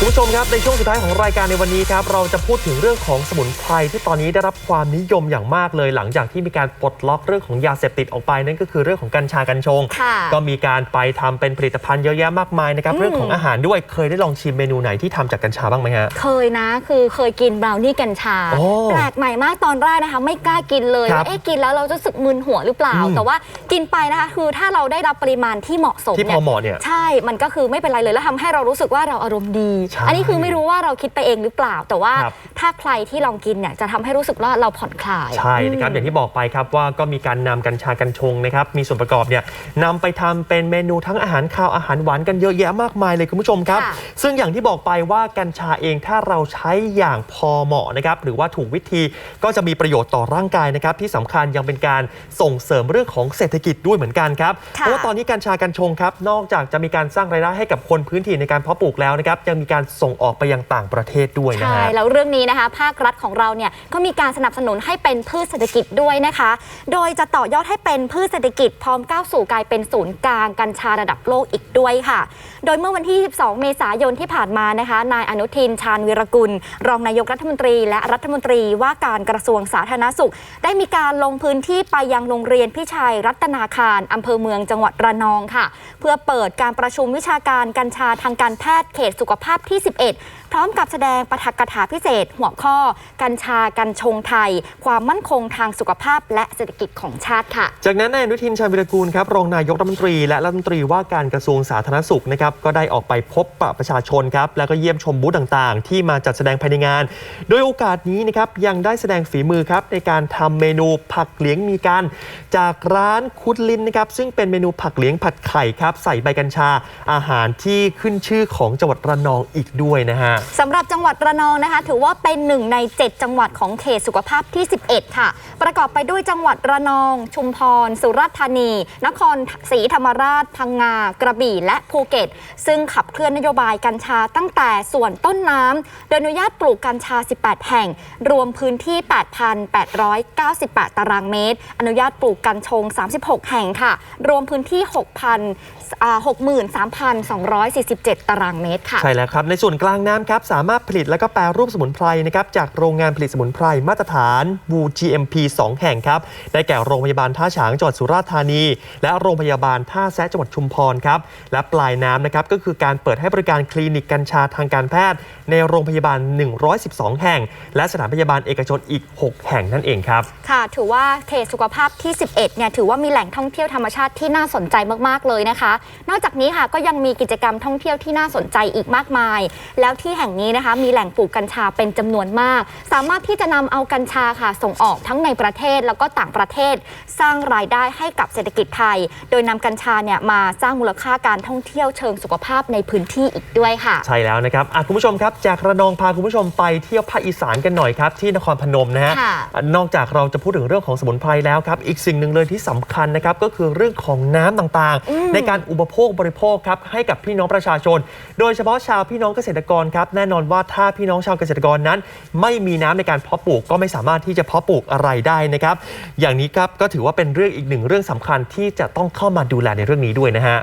คุณผู้ชมครับในช่วงสุดท้ายของรายการในวันนี้ครับเราจะพูดถึงเรื่องของสมุนไพรที่ตอนนี้ได้รับความนิยมอย่างมากเลย หลังจากที่มีการปลดล็อกเรื่องของยาเสพติดออกไปนั่นก็คือเรื่องของกัญชากัญชงค่ะก็มีการไปทำเป็นผลิตภัณฑ์เยอะแยะมากมายนะครับอืมเรื่องของอาหารด้วยเคยได้ลองชิมเมนูไหนที่ทำจากกัญชาบ้างไหมฮะเคยนะ คือเคยกินบราวนี่กัญชาโอ้แปลกใหม่มากตอนแรกนะคะ ไม่กล้ากินเลยครับว่าเอ๊ะกินแล้วเราจะรู้สึกมึนหัวหรือเปล่าอืมแต่ว่ากินไปนะคะคือถ้าเราได้รับปริมาณที่เหมาะสมที่พเนี่อยเหมาะเนี่ยใช่มันก็คือไม่เป็นไรเลยแล้วทำให้เรารู้สึกว่าเราอารมณ์ดีใช่อันนี้คือไม่รู้ว่าเราคิดไปเองหรือเปล่า แต่ว่าครับถ้าใครที่ลองกินเนี่ยจะทำให้รู้สึกว่าเราผ่อนคลาย ใช่นะครับมอย่างที่บอกไปครับว่าก็มีการนำกัญชากัญชงนะครับมีส่วนประกอบเนี่ยนำไปทำเป็นเมนูทั้งอาหารคาวอาหารหวานกันเยอะแยะมากมายเลยคุณผู้ชมครับค่ะซึ่งอย่างที่บอกไปว่ากัญชาเองถ้าเราใช้อย่างพอเหมาะนะครับหรือว่าถูกวิธีก็จะมีประโยชน์ต่อร่างกายนะครับที่สำคัญยังเป็นการส่งเสริมเรื่องของเศรษฐกิจด้วยเหมือนกันครับเพค่ะราะว่าตอนนี้กัญชากัญชงครับนอกจากจะมีการสร้างรายได้ให้กับคนพื้นที่ในการเพาะปลูกแล้วนะครับยังมีการส่งออกไปยังต่างประเทศด้วยนะใช่ฮะแล้วเรื่องนี้นะคะ ภาครัฐของเราเนี่ยก็มีการสนับสนุนให้เป็นพืชเศรษฐกิจด้วยนะคะ โดยจะต่อยอดให้เป็นพืชเศรษฐกิจพร้อมก้าวสู่กลายเป็นศูนย์กลางกัญชาระดับโลกอีกด้วยค่ะ โดยเมื่อวันที่ 12 เมษายนที่ผ่านมานะคะ นายอนุทินชาญวิรกุล รองนายกรัฐมนตรี และรัฐมนตรีว่าการกระทรวงสาธารณสุข ได้มีการลงพื้นที่ไปยังโรงเรียนพิชัยรัตนาคารอำเภอเมืองจังหวัดระนองค่ะ เพื่อเปิดการประชุมวิชาการกัญชาทางการแพทย์เขตสุขภาพที่ 11 พร้อมกับแสดงปาฐกถาพิเศษหัวข้อ กัญชากัญชงไทย ความมั่นคงทางสุขภาพและเศรษฐกิจของชาติค่ะ จากนั้นนายอนุทินชาญวิรกูลครับรองนายกรัฐมนตรี และรัฐมนตรีว่าการกระทรวงสาธารณสุขนะครับก็ได้ออกไปพบปะประชาชนครับแล้วก็เยี่ยมชมบูธต่างๆ ที่มาจัดแสดงภายในงาน โดยโอกาสนี้นะครับยังได้แสดงฝีมือครับในการทำเมนูผักเหลียงมีกัน จากร้านคุดลินนะครับซึ่งเป็นเมนูผักเหลียงผัดไข่ครับใส่ใบกัญชาอาหารที่ขึ้นชื่อของจังหวัดระนองอีกด้วยนะฮะสำหรับจังหวัดระนองนะคะ ถือว่าเป็นหนึ่งใน 7 จังหวัดของเขตสุขภาพที่ 11 ค่ะ ประกอบไปด้วยจังหวัดระนอง ชุมพร สุราษฎร์ธานี นครศรีธรรมราช พังงา กระบี่ และภูเก็ต ซึ่งขับเคลื่อนนโยบายกัญชาตั้งแต่ส่วนต้นน้ำโดยอนุญาตปลูกกัญชา 18 แห่ง รวมพื้นที่ 8,898 ตารางเมตร อนุญาตปลูกกัญชง 36 แห่งค่ะ รวมพื้นที่ 6,000อ่า63,247 ตารางเมตรค่ะ ใช่แล้วครับ ในส่วนกลางน้ำครับ สามารถผลิตและก็แปรรูปสมุนไพรนะครับจากโรงงานผลิตสมุนไพรมาตรฐานบู GMP 2 แห่งครับได้แก่โรงพยาบาลท่าฉางจังหวัดสุราษฎร์ธานี และโรงพยาบาลท่าแซะจังหวัดชุมพรครับและปลายน้ำนะครับก็คือการเปิดให้บริการคลินิกกัญชาทางการแพทย์ ในโรงพยาบาล 112 แห่ง และสถานพยาบาลเอกชนอีก 6 แห่งนั่นเองครับค่ะ ถือว่าเขตสุขภาพที่ 11 เนี่ยถือว่ามีแหล่งท่องเที่ยวธรรมชาติที่น่าสนใจมากๆเลยนะคะ นอกจากนี้ค่ะก็ยังมีกิจกรรมท่องเที่ยวที่น่าสนใจอีกมากมาย แล้วที่แห่งนี้นะคะมีแหล่งปลูกกัญชาเป็นจำนวนมาก สามารถที่จะนำเอากัญชาค่ะส่งออกทั้งในประเทศแล้วก็ต่างประเทศ สร้างรายได้ให้กับเศรษฐกิจไทย โดยนำกัญชาเนี่ยมาสร้างมูลค่าการท่องเที่ยวเชิงสุขภาพในพื้นที่อีกด้วยค่ะ ใช่แล้วนะครับอะคุณผู้ชมครับ จากระนองพาคุณผู้ชมไปเที่ยวภาคอีสานกันหน่อยครับที่นครพนมนะฮะค่ะอะนอกจากเราจะพูดถึงเรื่องของสมุนไพรแล้วครับอีกสิ่งหนึ่งเลยที่สำคัญนะครับก็คือเรื่องของน้ำต่างอืมๆในการอุปโภคบริโภคครับให้กับพี่น้องประชาชน โดยเฉพาะชาวพี่น้องเกษตรกรครับแน่นอนว่าถ้าพี่น้องชาวเกษตรกรนั้นไม่มีน้ำในการเพาะปลูกก็ไม่สามารถที่จะเพาะปลูกอะไรได้นะครับ อย่างนี้ครับก็ถือว่าเป็นเรื่องอีกหนึ่งเรื่องสำคัญที่จะต้องเข้ามาดูแลในเรื่องนี้ด้วยนะฮะ